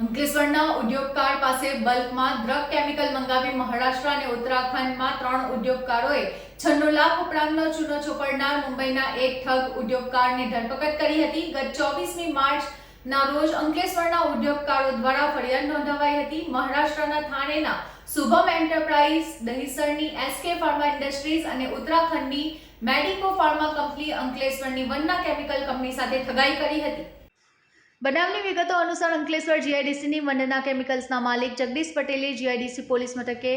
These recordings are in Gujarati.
અંકલેશ્વરના ઉદ્યોગકાર પાસે બલ્કમાં ડ્રગ કેમિકલ મંગાવી મહારાષ્ટ્ર અને ઉત્તરાખંડમાં ત્રણ ઉદ્યોગકારોએ છન્નો લાખ ઉપરાંતનો ચૂનો ચોપડનાર મુંબઈના એક ઠગ ઉદ્યોગકારની ધરપકડ કરી હતી. ગત ચોવીસમી માર્ચ ના રોજ અંકલેશ્વરના ઉદ્યોગકારો દ્વારા ફરિયાદ નોંધાવાઈ હતી. મહારાષ્ટ્રના થાણેના શુભમ એન્ટરપ્રાઇઝ, દહીસરની એસકે ફાર્મા ઇન્ડસ્ટ્રીઝ અને ઉત્તરાખંડની મેડિકો ફાર્મા કંપની અંકલેશ્વરની વન્ના કેમિકલ કંપની સાથે ઠગાઈ કરી હતી. બનાવની વિગતો અનુસાર અંકલેશ્વર જીઆઈડીસીની વંદના કેમિકલ્સના માલિક જગદીશ પટેલે જીઆઈડીસી પોલીસ મથકે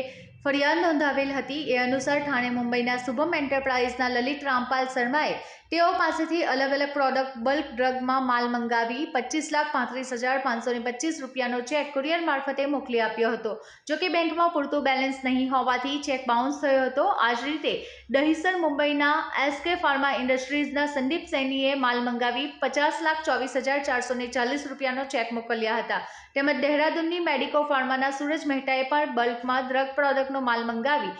ફરિયાદ નોંધાવેલ હતી. એ અનુસાર ઠાણે મુંબઈના શુભમ એન્ટરપ્રાઇઝના લલિત રામપાલ શર્માએ તેઓ પાસેથી અલગ અલગ પ્રોડક્ટ, બલ્ક ડ્રગમાં માલ મંગાવી પચીસ લાખ પાંત્રીસ હજાર પાંચસો પચીસ રૂપિયાનો ચેક કુરિયર મારફતે મોકલી આપ્યો હતો. જો કે બેંકમાં પૂરતું બેલેન્સ નહીં હોવાથી ચેક બાઉન્સ થયો હતો. આ જ રીતે દહીસર મુંબઈના એસકે ફાર્મા ઇન્ડસ્ટ્રીઝના સંદીપ સૈનીએ માલ મંગાવી પચાસ લાખ ચોવીસ હજાર ચારસો ચાલીસ રૂપિયાનો ચેક મોકલ્યા હતા. તેમજ દહેરાદૂનની મેડિકો ફાર્માના સૂરજ મહેતાએ પણ બલ્કમાં ડ્રગ પ્રોડક્ટનો માલ મંગાવી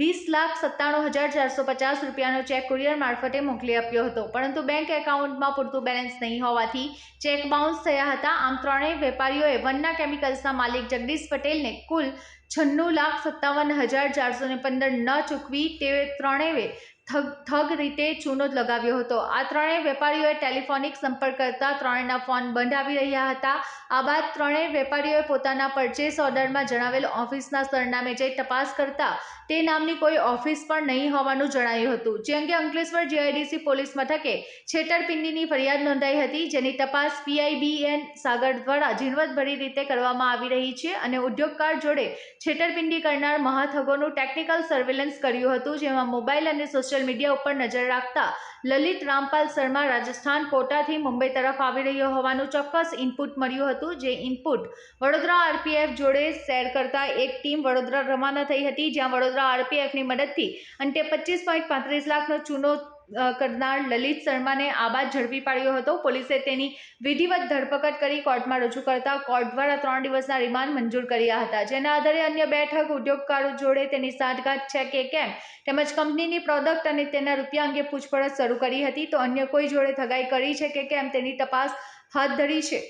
વીસ લાખ સત્તાણું હજાર ચારસો પચાસ રૂપિયાનો ચેક કુરિયર મારફતે મોકલી આપ્યો હતો. પરંતુ બેંક એકાઉન્ટમાં પૂરતું બેલેન્સ નહીં હોવાથી ચેક બાઉન્સ થયા હતા. આમ ત્રણેય વેપારીઓએ વન્ના કેમિકલ્સના માલિક જગદીશ પટેલને કુલ છન્નું લાખ સત્તાવન હજાર ચારસો ને પંદર ન ચૂકવી તે ત્રણેય ઠગ ઠગ રીતે ચૂનો જ લગાવ્યો હતો. આ ત્રણેય વેપારીઓએ ટેલિફોનિક સંપર્ક કરતા ત્રણેયના ફોન બંધ આવી રહ્યા હતા. આ બાદ ત્રણેય વેપારીઓએ પોતાના પરચેસ ઓર્ડરમાં જણાવેલ ઓફિસના સરનામે જઈ તપાસ કરતા તે નામની કોઈ ઓફિસ પણ નહીં હોવાનું જણાયું હતું. જે અંગે અંકલેશ્વર જીઆઈડીસી પોલીસ મથકે છેતરપિંડીની ફરિયાદ નોંધાઈ હતી, જેની તપાસ પીઆઈબીએન સાગર દ્વારા ઝીણવટભરી રીતે કરવામાં આવી રહી છે અને ઉદ્યોગકાર જોડે છેતરપિંડી કરનાર મહાથગોનું ટેકનિકલ સર્વેલન્સ કર્યું હતું, જેમાં મોબાઈલ અને સોશિયલ મીડિયા ઉપર નજર રાખતા લલિત રામપાલ શર્મા રાજસ્થાન કોટાથી મુંબઈ તરફ આવી રહ્યો હોવાનું ચોક્કસ ઇનપુટ મળ્યું હતું, જે input Vadodara R P F જોડે શેર કરતા એક ટીમ વડોદરા રવાના થઈ હતી, જ્યાં વડોદરા આરપીએફની મદદથી અંતે પચીસ પોઈન્ટ પાંત્રીસ લાખનો ચૂનો કરનાર લલિત શર્માને આબાદ ઝડપી પાડ્યો હતો. પોલીસે તેની વિધિવત ધરપકડ કરી કોર્ટમાં રજૂ કરતા કોર્ટ દ્વારા ત્રણ દિવસના રિમાન્ડ મંજૂર કર્યા હતા. જેના આધારે અન્ય બેઠક ઉદ્યોગકારો જોડે તેની સાંઠગાંઠ છે કે કેમ તેમજ કંપનીની પ્રોડક્ટ અને તેના રૂપિયા અંગે પૂછપરછ શરૂ કરી હતી. તો અન્ય કોઈ જોડે ઠગાઈ કરી છે કે કેમ તેની તપાસ હાથ ધરી છે?